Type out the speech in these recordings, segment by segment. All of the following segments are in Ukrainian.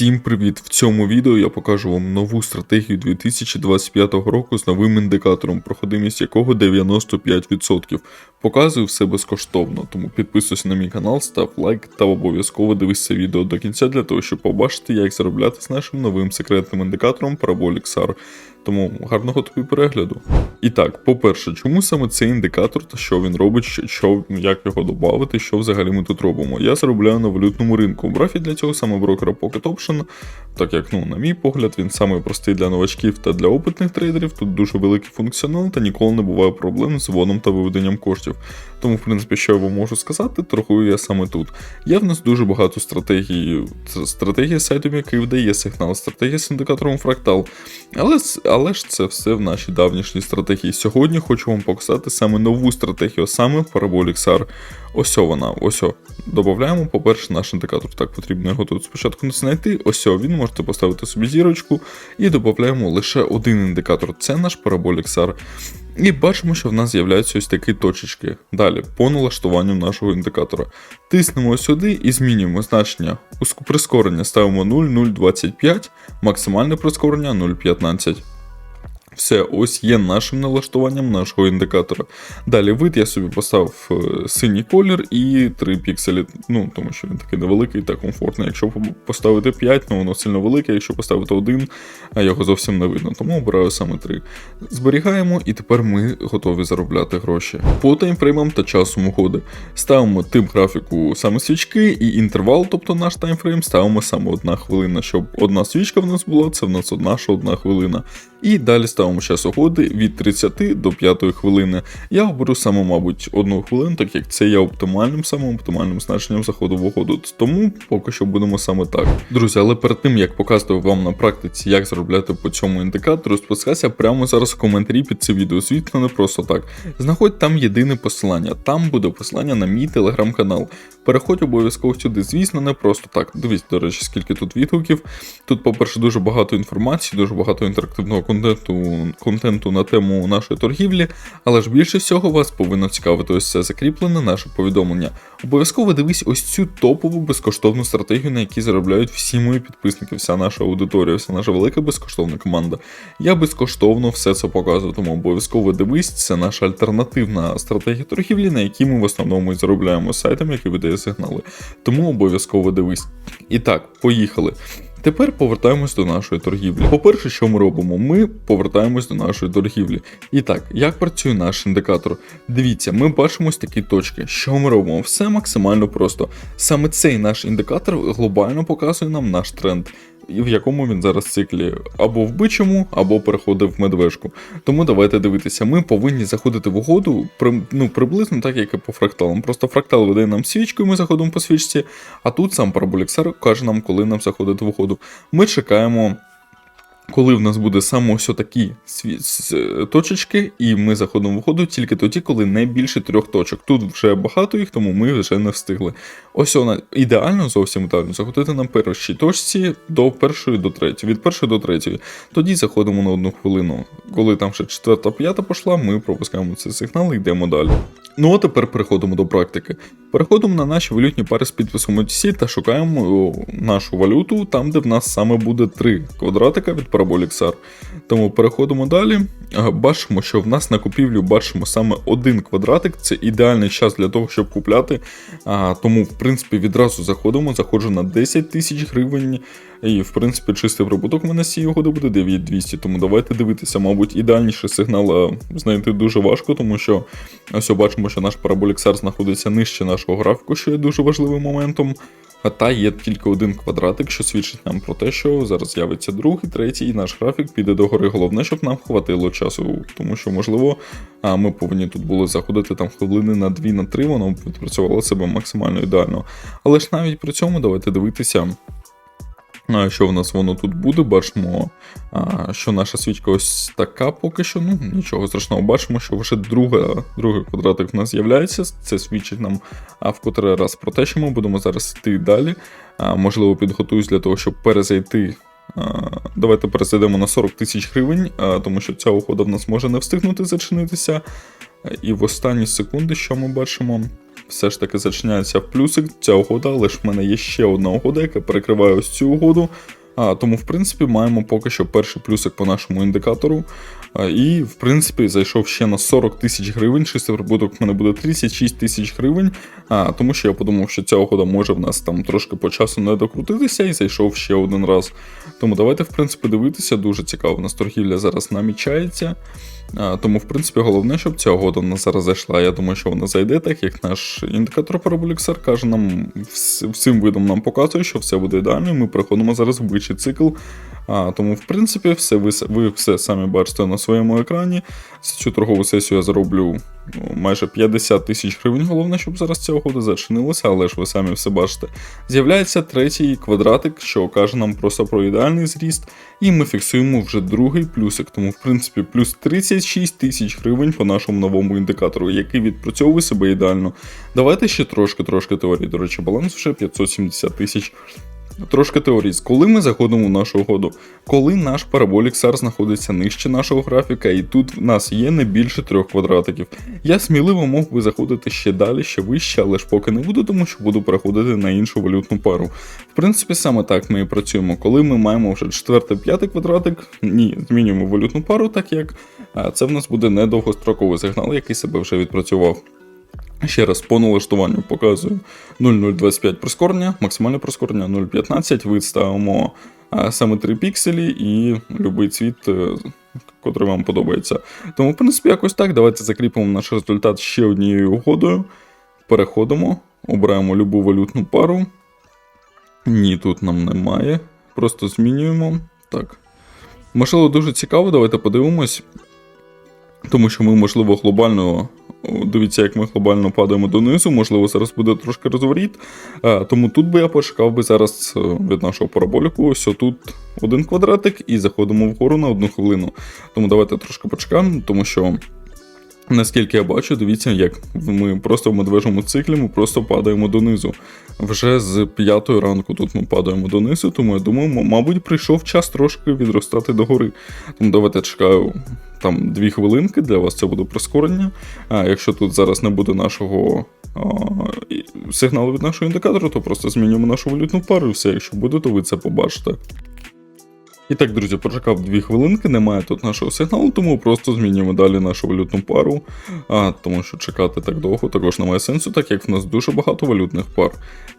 Всім привіт! В цьому відео я покажу вам нову стратегію 2025 року з новим індикатором, проходимість якого 95%. Показую все безкоштовно, тому підписуйся на мій канал, став лайк та обов'язково дивись це відео до кінця для того, щоб побачити, як заробляти з нашим новим секретним індикатором Parabolic SAR. Тому гарного тобі перегляду. І так, по-перше, чому саме цей індикатор та що він робить, що, як його додати, що взагалі ми тут робимо? Я заробляю на валютному ринку. Брав я для цього саме брокера Pocket Option, так як, ну, на мій погляд, він самий простий для новачків та для опитних трейдерів. Тут дуже великий функціонал та ніколи не буває проблем з вводом та виведенням коштів. Тому, в принципі, що я вам можу сказати, торгую я саме тут. Є в нас дуже багато стратегій. Це стратегія сайтом, який вдає сигнал, стратегія з індикатором фрактал. Але, але ж це все в нашій давнішній стратегії. Сьогодні хочу вам показати саме нову стратегію, саме Parabolic SAR. Ось вона, ось. Додаємо, по-перше, наш індикатор. Так, потрібно його тут спочатку не знайти. Ось о, він можете поставити собі зірочку і додаємо лише один індикатор. Це наш Parabolic SAR. І бачимо, що в нас з'являються ось такі точечки. Далі, по налаштуванню нашого індикатора. Тиснемо сюди і змінюємо значення. Прискорення ставимо 0,025, максимальне прискорення 0,15. Все, ось є нашим налаштуванням нашого індикатора. Далі вид я собі поставив е, синій колір і 3 пікселі, ну тому що він такий невеликий та комфортний. Якщо поставити 5, ну воно сильно велике, якщо поставити 1, а його зовсім не видно. Тому обираю саме 3. Зберігаємо, і тепер ми готові заробляти гроші. По таймфреймам та часом угоди. Ставимо тип графіку саме свічки і інтервал, тобто наш таймфрейм, ставимо саме одна хвилина, щоб одна свічка в нас була, це в нас одна що одна хвилина. І далі ставимо час угоди від 30 до 5 хвилини. Я оберу саме, мабуть, одну хвилину, так як це є оптимальним, самим оптимальним значенням заходу в угоду. Тому поки що будемо саме так. Друзі, але перед тим як показувати вам на практиці, як заробляти по цьому індикатору, спускайся прямо зараз в коментарі під це відео. Звісно, не просто так. Знаходь там єдине посилання. Там буде посилання на мій телеграм-канал. Переходь обов'язково сюди. Звісно, не просто так. Дивіться, до речі, скільки тут відгуків. Тут, по-перше, дуже багато інформації, дуже багато інтерактивного контенту, контенту на тему нашої торгівлі, але ж більше всього вас повинно цікавити ось це закріплене наше повідомлення. Обов'язково дивись ось цю топову безкоштовну стратегію, на якій заробляють всі мої підписники, вся наша аудиторія, вся наша велика безкоштовна команда. Я безкоштовно все це показую, тому обов'язково дивись, це наша альтернативна стратегія торгівлі, на якій ми в основному і заробляємо сайтом, який видає сигнали. Тому обов'язково дивись. І так, поїхали. Тепер повертаємось до нашої торгівлі. По-перше, що ми робимо? Ми повертаємось до нашої торгівлі. І так, як працює наш індикатор? Дивіться, ми бачимо такі точки. Що ми робимо? Все максимально просто. Саме цей наш індикатор глобально показує нам наш тренд. І в якому він зараз циклі або в бичому, або переходить в медвежку. Тому давайте дивитися. Ми повинні заходити в угоду при, ну, приблизно так, як і по фракталам. Просто фрактал веде нам свічку, і ми заходимо по свічці, а тут сам параболіксер каже нам, коли нам заходити в угоду. Ми чекаємо. Коли в нас буде саме ось такі точечки, і ми заходимо в угоду тільки тоді, коли не більше трьох точок. Тут вже багато їх, тому ми вже не встигли. Ось вона ідеально, зовсім ідеально заходити на першій точці до першої до третьої, від першої до третьої. Тоді заходимо на одну хвилину. Коли там ще четверта, п'ята пішла, ми пропускаємо цей сигнал і йдемо далі. Ну а тепер переходимо до практики. Переходимо на наші валютні пари з підписом OTC та шукаємо нашу валюту там, де в нас саме буде три квадратика від параболік SAR. Тому переходимо далі. Бачимо, що в нас на купівлю бачимо саме один квадратик. Це ідеальний час для того, щоб купляти. Тому, в принципі, відразу заходимо. Заходжу на 10 тисяч гривень. І, в принципі, чистий прибуток у мене з цієї угоди буде 9200. Тому давайте дивитися, мабуть, ідеальніший сигнал знайти дуже важко, тому що ось бачимо, що наш SAR знаходиться нижче нашого графіку, що є дуже важливим моментом. А та є тільки один квадратик, що свідчить нам про те, що зараз з'явиться другий, третій, і наш графік піде догори. Головне, щоб нам хватило часу, тому що, можливо, ми повинні тут були заходити там хвилини на 2 на три, воно б відпрацювало себе максимально ідеально. Але ж навіть при цьому давайте дивитися. А, Що в нас воно тут буде? Бачимо, що наша свічка ось така поки що. Ну нічого страшного. Бачимо, що вже друга, другий квадратик в нас з'являється. Це свідчить нам в котрий раз про те, що ми будемо зараз йти далі. Можливо, підготуюсь для того, щоб перезайти. А, Давайте перезайдемо на 40 тисяч гривень, тому що ця угода в нас може не встигнути зачинитися. Е, І в останні секунди, що ми бачимо, все ж таки зачиняється в плюсик ця угода, але ж в мене є ще одна угода, яка перекриває ось цю угоду. А, тому, в принципі, маємо поки що перший плюсик по нашому індикатору. А, і, в принципі, зайшов ще на 40 тисяч гривень. Чистий прибуток в мене буде 36 тисяч гривень. А, тому що я подумав, що ця угода може в нас там трошки по часу не докрутитися і зайшов ще один раз. Тому давайте, в принципі, дивитися. Дуже цікаво. У нас торгівля зараз намічається. Тому, в принципі, головне, щоб ця угода в зараз зайшла. Я думаю, що вона зайде, так як наш індикатор Параболіксер каже нам всім видом нам показує, що все буде ідеально. Ми приходимо зараз в бичий цикл. А, тому, в принципі, все ви, ви все самі бачите на своєму екрані. За цю торгову сесію я зароблю ну, майже 50 тисяч гривень. Головне, щоб зараз ця угода зачинилася, але ж ви самі все бачите. З'являється третій квадратик, що каже нам просто про ідеальний зріст, і ми фіксуємо вже другий плюсик. Тому, в принципі, плюс 36 тисяч гривень по нашому новому індикатору, який відпрацьовує себе ідеально. Давайте ще трошки-трошки теорії. До речі, баланс вже 570 тисяч. Трошки теорії. Коли ми заходимо в нашу угоду, коли наш параболік SAR знаходиться нижче нашого графіка, і тут в нас є не більше трьох квадратиків. Я сміливо мог би заходити ще далі, ще вище, але ж поки не буду, тому що буду переходити на іншу валютну пару. В принципі, саме так ми і працюємо. Коли ми маємо вже четвертий, п'ятий квадратик, ні, змінюємо валютну пару, так як це в нас буде недовгостроковий сигнал, який себе вже відпрацював. Ще раз по налаштуванню показую 0,025 прискорення, максимальне прискорення 0,15. Вид ставимо а, саме 3 пікселі і будь-який цвіт, е, котрий вам подобається. Тому, в принципі, якось так. Давайте закріпимо наш результат ще однією угодою. Переходимо, обираємо любу валютну пару. Ні, тут нам немає. Просто змінюємо. Так. Можливо, дуже цікаво, давайте подивимось. Тому що ми, можливо, глобально. Дивіться, як ми глобально падаємо донизу, можливо, зараз буде трошки розворіт. Тому тут би я почекав би зараз е, від нашого параболіку. Ось тут один квадратик і заходимо вгору на одну хвилину. Тому давайте трошки почекаємо, тому що. Наскільки я бачу, дивіться, як ми просто в медвежому циклі ми просто падаємо донизу. Вже з п'ятої ранку тут ми падаємо донизу, тому я думаю, мабуть, прийшов час трошки відростати догори. Тому давайте чекаю там дві хвилинки, для вас це буде прискорення. А якщо тут зараз не буде нашого а, сигналу від нашого індикатора, то просто змінюємо нашу валютну пару і все. Якщо буде, то ви це побачите. І так, друзі, почекав дві хвилинки, немає тут нашого сигналу, тому просто змінюємо далі нашу валютну пару. А, тому що чекати так довго також немає сенсу, так як в нас дуже багато валютних пар.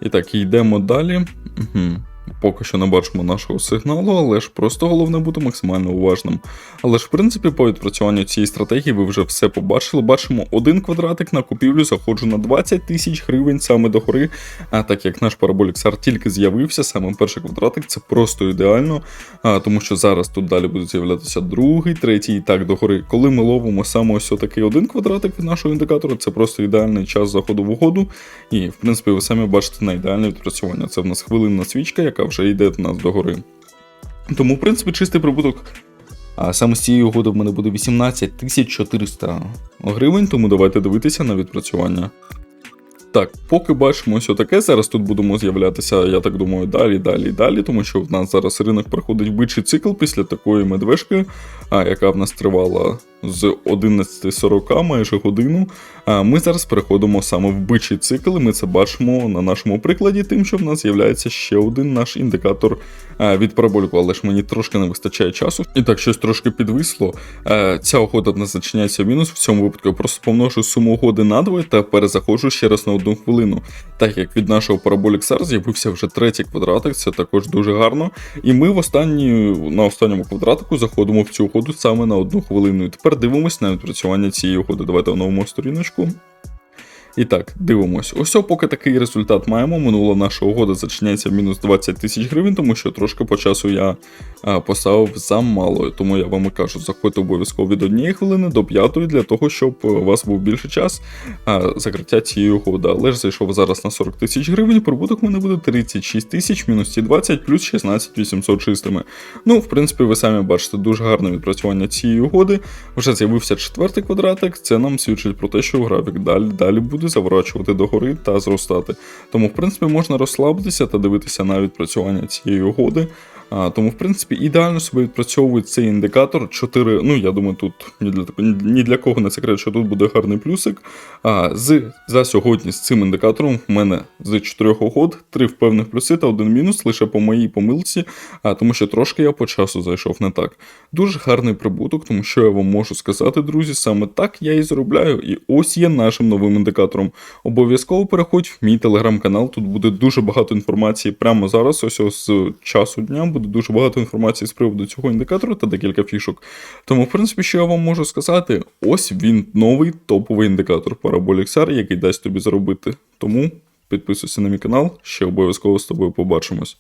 І так, йдемо далі. Угу. Поки що не бачимо нашого сигналу, але ж просто головне бути максимально уважним. Але ж, в принципі, по відпрацюванню цієї стратегії ви вже все побачили. Бачимо один квадратик на купівлю, заходжу на 20 тисяч гривень саме до гори. А так як наш параболік SAR тільки з'явився, саме перший квадратик це просто ідеально. А, тому що зараз тут далі буде з'являтися другий, третій і так догори. Коли ми ловимо саме ось такий один квадратик від нашого індикатора, це просто ідеальний час заходу в угоду. І, в принципі, ви самі бачите на ідеальне відпрацювання. Це в нас хвилинна свічка, яка вже йде в нас догори. Тому, в принципі, чистий прибуток. А саме з цієї угоди в мене буде 18 400 гривень, тому давайте дивитися на відпрацювання. Так, поки бачимо ось таке, зараз тут будемо з'являтися, я так думаю, далі, далі, далі, тому що в нас зараз ринок проходить бичий цикл після такої медвежки, а, яка в нас тривала з 11.40 майже годину. А ми зараз переходимо саме в бичий цикл, і ми це бачимо на нашому прикладі, тим, що в нас з'являється ще один наш індикатор від параболіку, але ж мені трошки не вистачає часу. І так, щось трошки підвисло. Ця угода в зачиняється в мінус. В цьому випадку я просто помножу суму угоди на 2 та перезаходжу ще раз на одну хвилину. Так як від нашого Parabolic SAR з'явився вже третій квадратик, це також дуже гарно. І ми в останні, на останньому квадратику заходимо в цю угоду саме на одну хвилину. І тепер дивимось на відпрацювання цієї угоди. Давайте оновимо сторіночку. І так, дивимось. Ось поки такий результат маємо. Минула наша угода зачиняється в мінус 20 тисяч гривень, тому що трошки по часу я а, поставив замало. Тому я вам і кажу, заходьте обов'язково від однієї хвилини до п'ятої для того, щоб у вас був більше час а, закриття цієї угоди. Але ж зайшов зараз на 40 тисяч гривень, прибуток мене буде 36 тисяч, мінус ці 20, плюс 16 800 чистими. Ну, в принципі, ви самі бачите дуже гарне відпрацювання цієї угоди. Вже з'явився четвертий квадратик. Це нам свідчить про те, що графік далі далі буде заворачувати догори та зростати. Тому, в принципі, можна розслабитися та дивитися на відпрацювання цієї угоди. Тому, в принципі, ідеально себе відпрацьовує цей індикатор. 4, ну я думаю, тут ні для, ні для кого не секрет, що тут буде гарний плюсик. А, з, за сьогодні з цим індикатором в мене з 4 угод 3 впевнених плюси та один мінус лише по моїй помилці, а, тому що трошки я по часу зайшов не так. Дуже гарний прибуток, тому що я вам можу сказати, друзі, саме так я і заробляю. І ось є нашим новим індикатором. Обов'язково переходь в мій телеграм-канал. Тут буде дуже багато інформації прямо зараз. Ось ось з часу дня буде дуже багато інформації з приводу цього індикатору та декілька фішок. Тому, в принципі, що я вам можу сказати, ось він новий топовий індикатор Parabolic SR, який дасть тобі заробити. Тому підписуйся на мій канал, ще обов'язково з тобою побачимось.